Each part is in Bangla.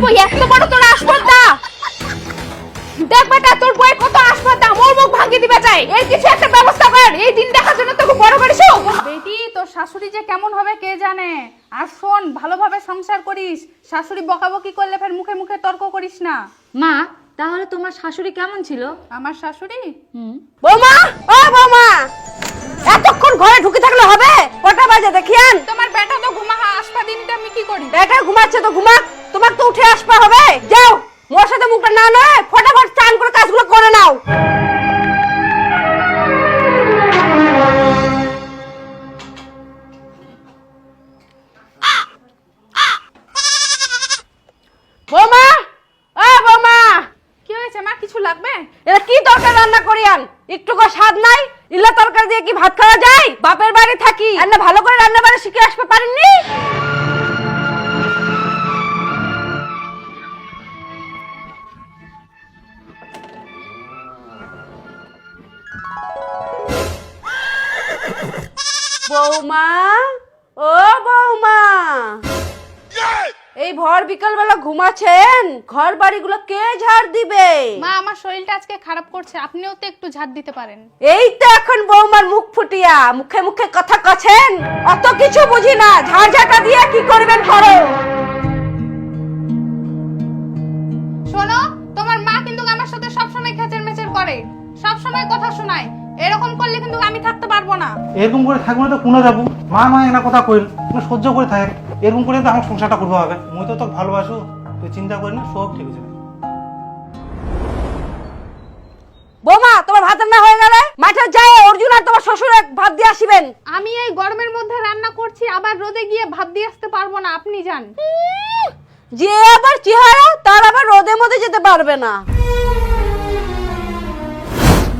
দেবো এত বড় তোর আসপর্দা দেখ বেটা তোর বইয়ের কত আসপর্দা মোর মুখ ভাঙিয়ে দিবে চাই এর কিছু একটা ব্যবস্থা কর এই দিন দেখার জন্য তোকে বড় করেছ। বেটি তোর শাশুড়ি যে কেমন হবে কে জানে? আর শোন ভালোভাবে সংসার করিস শাশুড়ি বকাবকি করলে ফের মুখে মুখে তর্ক করিস না। মা তাহলে তোমার শাশুড়ি কেমন ছিল? আমার শাশুড়ি? হুম। বৌমা ও বৌমা এতক্ষণ ঘরে ঢুকে থাকলে হবে? কটা বাজে দেখিয়ান তোমার বেটা তো ঘুমা আসপা দিনটা আমি কি করি? বেটা ঘুমাচ্ছে তো ঘুমাক। তোমার তো উঠে আসতে হবে। যাও মোর সাথে মুখটা না নয় ফটাফট চান করে কাজগুলো করে নাও। বৌমা ও বৌমা। কি হয়েছে মা কিছু লাগবে? এটা কি তরকারি রান্না করিয়ান একটু কো স্বাদ নাই? ইল্লা তরকারি দিয়ে কি ভাত খাওয়া যায়? বাপের বাড়ি থাকি। আর না ভালো করে রান্না বাড়ি শিখে আসতে পারেননি বৌমা? ও বৌমা! এই ভর বিকাল বেলা ঘুমাচ্ছেন? ঘর বাড়িগুলো কে ঝাড় দিবে? মা আমার শরীরটা আজকে খারাপ করছে। আপনিও তো একটু ঝাড় দিতে পারেন। এই তো এখন বৌমার মুখ ফুটিয়া মুখে মুখে কথা কছেন? অত কিছু বুঝি না। ঝাড়ঝাটা দিয়ে কি করবেন করো শোনো তোমার মা কিন্তু আমার সাথে সবসময় খেচের মেচের করে। সবসময় কথা শোনায়। এরকম করলে কিন্তু আমি থাকতে পারব না। এরকম করে থাকব না তো কোনে যাব। মা মা একটা কথা কইল। তুমি সহ্য করে থাকে। এরকম করে তো আমার সংসারটা করব হবে মুই তো তোকে ভালোবাসো। তুই চিন্তা করি না সব ঠিক আছে বৌমা তোমার ভাত রান্না হয়ে গেলে? মাঠে যায় অর্জুন আর তোমার শ্বশুর ভাত দিয়ে আসিবেন। আমি এই গরমের মধ্যে রান্না করছি আবার রোদে গিয়ে ভাত দিয়ে আসতে পারব না। আপনি যান। যে আবার চেহারা তার আবার রোদের মধ্যে যেতে পারবে না।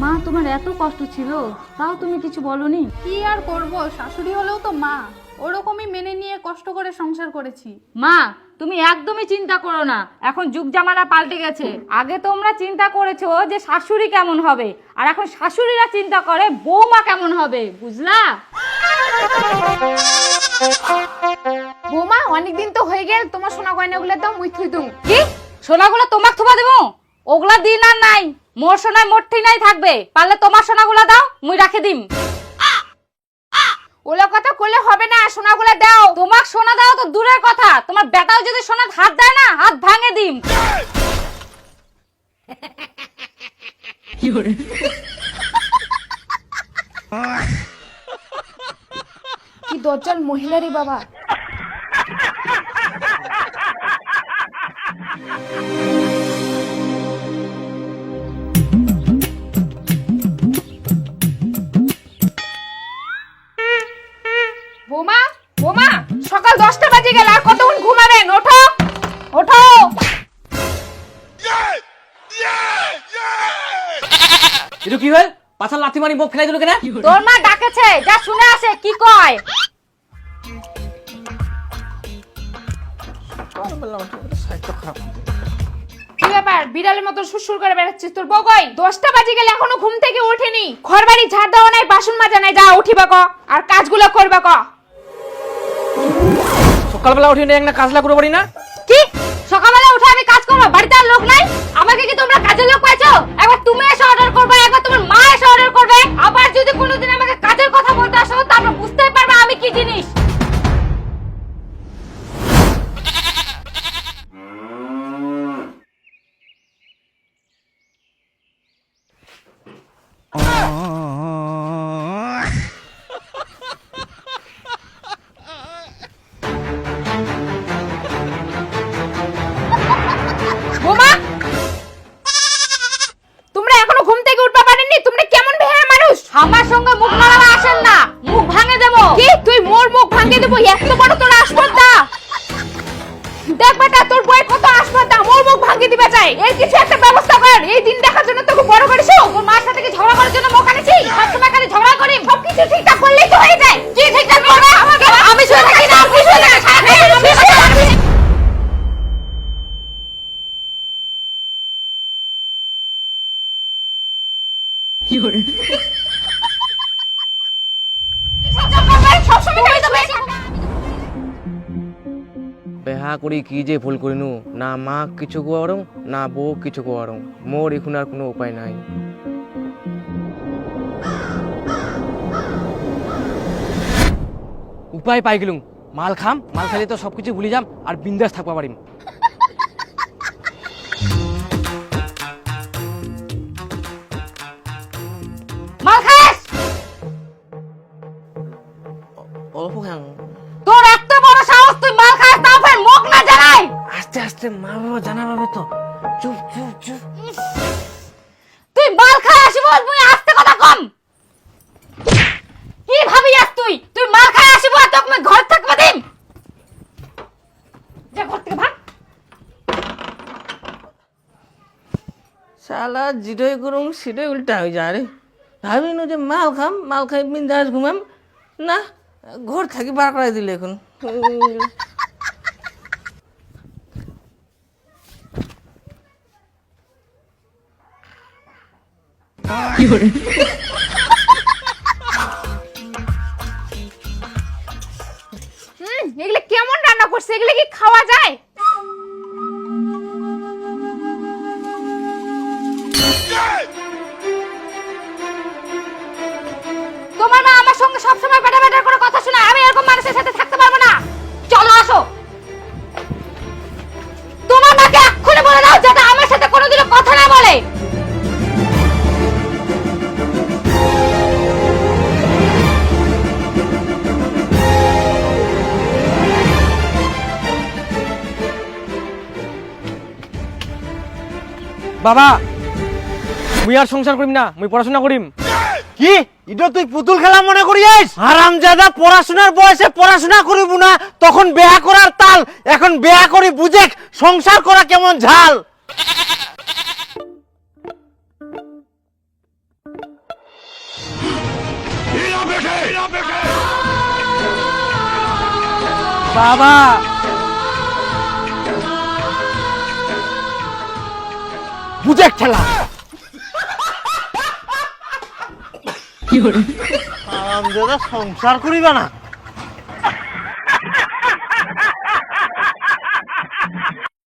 মা তোমার এত কষ্ট ছিল তাও তুমি কিছু বলনি? কি আর করব? শাশুড়ি হলেও তো মা। ওরকমই মেনে নিয়ে কষ্ট করে সংসার করেছি। মা তুমি একদমই চিন্তা করো না। এখন যুগ জামানা পাল্টে গেছে। আগে তোমরা চিন্তা করেছ যে শাশুড়ি কেমন হবে। আর এখন শাশুড়িরা চিন্তা করে বৌমা কেমন হবে বুঝলা? বৌমা অনেকদিন তো হয়ে গেল তোমার সোনা গয়নাগুলো দাও মুই থুই কি? সোনাগুলো তোমাক থুবা দেবো? ওগুলা দিন আর নাই। মোর সোনায় মোর নাই থাকবে। পারলে তোমার সোনাগুলা দাও, মুই রাখে দিম। ওলা কথা করলে হবে না, সোনাগুলো দাও। তোমাক সোনা দাও তো দূরের কথা। তোমার বেটাও যদি সোনা হাত দেয় না, হাত ভাঙে দিম। কি দজ্জাল মহিলারই বাবা। মারি মুখ ফেলাই দিল কেন? তোর মা ডাকেছে যা শুনে আসে কি কয়? কি ব্যাপার? বিড়ালের মতো সুসুর করে বেড়াচ্ছিস? তোর বগই দশটা বাজে গেলে এখনও ঘুম থেকে ওঠেনি। ঘর বাড়ি ঝাড় দেওয়া নাই বাসন মাজা নাই যা উঠিবা ক আর কাজগুলো করবা ক সকালবেলা উঠে একটা কাজলা করে পারি না? উঠে আমি কাজ করব? বাড়িতে আর লোক নাই? আমাকে কি তোমরা কাজের লোক পাইছো একবার তুমি এসে অর্ডার করবে, একবার তোমার মা এসে অর্ডার করবে। আবার যদি কোনোদিন আমাকে কাজের কথা বলতে আসো তারপর বুঝতেই পারবে আমি কি জিনিস। মোর মুখ ভাঙে দেবো এত বড় তোর আসপর্দা দেখ বেটা, তোর বইয়ের কত আসপর্দা মোর মুখ ভাঙে দিবে চাই। এর কিছু একটা ব্যবস্থা কর। এই দিন দেখার জন্য তোকে বড় করেছ। তোর মার সাথে ঝগড়া করার জন্য মুখ আনেছি? সবসময় খালি ঝগড়া করি। সবকিছু ঠিকঠাক করলেই তো হয়ে যায় কি ঠিকঠাক করবে আমাকে আমি শুয়ে থাকি না আপনি শুয়ে থাকেন সারাদিন আমি শুয়ে থাকি। ঠিকঠাক করবে, সবসময় খালি তো বেশি বেহা করি কি যে ভুল করিনু? না মা কিছু কোয়ারং না বউ কিছু কোয়ারং মোর এখন আর কোনো উপায় নাই। উপায় পাই গেলুম। মাল খাম মাল খালি তো সব কিছু ভুলে যাম আর বিন্দাস থাকবা পারিম। অল্প তোর এত বড় সাহস তুই মাল খাস তাও ফের মুখ না জ্বালাই। আস্তে আস্তে মা বাবা জানা পাবে তো। চুপ চুপ চুপ। তুই মাল খাই আসিব মুই আস্তে কথা কম। কি ভাবি আস তুই? তুই মাল খাই আসিব আর তোকে ঘর থাকবা দিম যা ঘর থেকে ভাগ। শালা যেটাই করুম সেটাই উল্টা হয়ে যায় রে। ভাবিনু যে মাল খাম মাল খাই বিন্দাস ঘুমাম। না ঘর থাকি বার করে দিলে এখন। হুম এগুলো কেমন রান্না করছে? এগুলো কি খাওয়া যায়? তোমার মা আমার সঙ্গে সবসময় বেটা বেটার করে কথা শোনায় আমি এরকম মানুষের সাথে থাকতে পারব না। চলো আসো। তোমার মাকে এক্ষুনি বলে দাও যাতে আমার সাথে কোনোদিনও কথা না বলে। বাবা, মুই আর সংসার করিম না, মুই পড়াশোনা করিম। কি? এটা তুই পুতুল খেলা মনে করিস হারাম জাদা পড়াশোনার বয়সে পড়াশোনা করিব না, তখন বেয়া করার তাল। এখন বেয়া করি বুঝে সংসার করা কেমন ঝাল। বাবা! বুঝে খেলা। সংসার করিবা না?